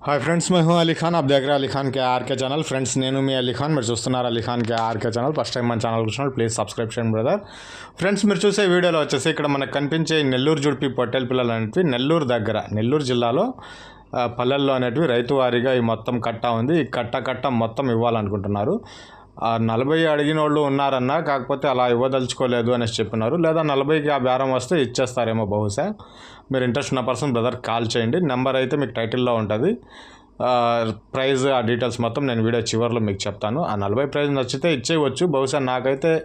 Hi friends మై హూ అలీ ఖాన్ ఆప్ దగ్గర అలీ ఖాన్ కే ఆర్కే ఛానల్ ఫ్రెండ్స్ నేను మీ అలీ ఖాన్ మీరు చూస్తున్నారు అలీ ఖాన్ కే ఆర్కే ఛానల్ ఫస్ట్ టైం మన ఛానల్ చూసినప్పుడు ప్లీజ్ సబ్స్క్రైబ్ చేయండి బ్రదర్ ఫ్రెండ్స్ మీరు చూసే వీడియోలో వచ్చేసి ఇక్కడ మనకు కనిపించే నెల్లూరు జుడిపి పొట్టెల పిల్లలు అనేవి నెల్లూరు దగ్గర నెల్లూరు జిల్లాలో పల్లెల్లో అనేటివి రైతువారీగా ఈ మొత్తం కట్ట ఉంది ఈ కట్ట కట్ట మొత్తం ఇవ్వాలనుకుంటున్నారు నలభై అడిగిన వాళ్ళు ఉన్నారన్నా కాకపోతే అలా ఇవ్వదలుచుకోలేదు అనేసి చెప్పినారు. లేదా నలభైకి ఆ బేరం వస్తే ఇచ్చేస్తారేమో బహుశా. మీరు ఇంట్రెస్ట్ ఉన్న పర్సన్ బ్రదర్ కాల్ చేయండి. నెంబర్ అయితే మీకు టైటిల్లో ఉంటుంది. ప్రైజ్ ఆ డీటెయిల్స్ మొత్తం నేను వీడియో చివరిలో మీకు చెప్తాను. ఆ నలభై ప్రైజ్ నచ్చితే ఇచ్చేయవచ్చు బహుశా నాకైతే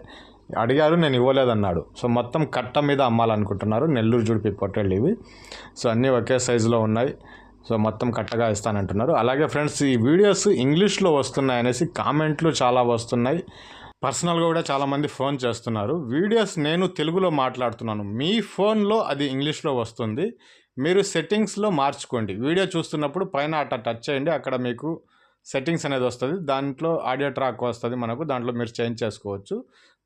అడిగారు నేను ఇవ్వలేదన్నాడు. సో మొత్తం కట్ట మీద అమ్మాలనుకుంటున్నారు. నెల్లూరు జుడిపి పొట్టేళ్ళు ఇవి. సో అన్నీ ఒకే సైజులో ఉన్నాయి. సో మొత్తం కట్టగా ఇస్తానంటున్నారు. అలాగే ఫ్రెండ్స్ ఈ వీడియోస్ ఇంగ్లీష్లో వస్తున్నాయి అనేసి కామెంట్లు చాలా వస్తున్నాయి. పర్సనల్గా కూడా చాలామంది ఫోన్ చేస్తున్నారు. వీడియోస్ నేను తెలుగులో మాట్లాడుతున్నాను. మీ ఫోన్లో అది ఇంగ్లీష్లో వస్తుంది. మీరు సెట్టింగ్స్లో మార్చుకోండి. వీడియో చూస్తున్నప్పుడు పైన అట్లా టచ్ చేయండి. అక్కడ మీకు సెట్టింగ్స్ అనేది వస్తుంది. దాంట్లో ఆడియో ట్రాక్ వస్తుంది మనకు. దాంట్లో మీరు చేంజ్ చేసుకోవచ్చు.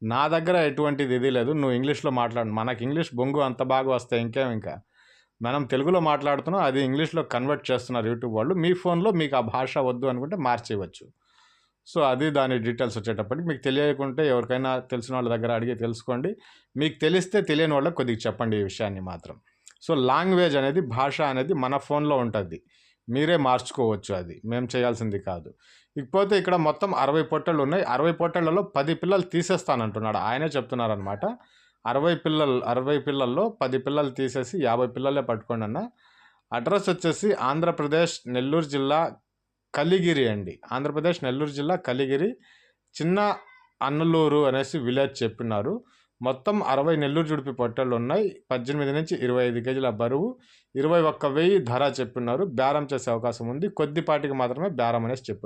నా దగ్గర ఎటువంటిది ఇది లేదు. నువ్వు ఇంగ్లీష్లో మాట్లాడు. మనకి ఇంగ్లీష్ బొంగు అంత బాగా వస్తే ఇంకేం ఇంకా? మనం తెలుగులో మాట్లాడుతున్నాం అది ఇంగ్లీష్లో కన్వర్ట్ చేస్తున్నారు యూట్యూబ్ వాళ్ళు. మీ ఫోన్లో మీకు ఆ భాష వద్దు అనుకుంటే మార్చేయవచ్చు. సో అది దాని డీటెయిల్స్ వచ్చేటప్పటికి మీకు తెలియకుంటే ఎవరికైనా తెలిసిన వాళ్ళ దగ్గర అడిగి తెలుసుకోండి. మీకు తెలిస్తే తెలియని వాళ్ళకి కొద్దిగా చెప్పండి ఈ విషయాన్ని మాత్రం. సో లాంగ్వేజ్ అనేది భాష అనేది మన ఫోన్లో ఉంటుంది. మీరే మార్చుకోవచ్చు అది. మేము చేయాల్సింది కాదు. ఇకపోతే ఇక్కడ మొత్తం అరవై పొట్టలు ఉన్నాయి. అరవై పొట్టలలో పది పిల్లలు తీసేస్తానంటున్నాడు. ఆయనే చెప్తున్నారనమాట అరవై పిల్లలు అరవై పిల్లల్లో పది పిల్లలు తీసేసి యాభై పిల్లలే పట్టుకోండి అన్న. అడ్రస్ వచ్చేసి ఆంధ్రప్రదేశ్ నెల్లూరు జిల్లా కలిగిరి అండి. ఆంధ్రప్రదేశ్ నెల్లూరు జిల్లా కలిగిరి. చిన్న అన్నలూరు అనేసి విలేజ్ చెప్పినారు. మొత్తం అరవై నెల్లూరు జుడిపి పొట్టలు ఉన్నాయి. పద్దెనిమిది నుంచి ఇరవై ఐదు కేజీల బరువు ఇరవై ఒక్క వెయ్యి ధర చెప్పినారు. బేరం చేసే అవకాశం ఉంది. కొద్దిపాటికి మాత్రమే బేరం అనేసి చెప్పినారు.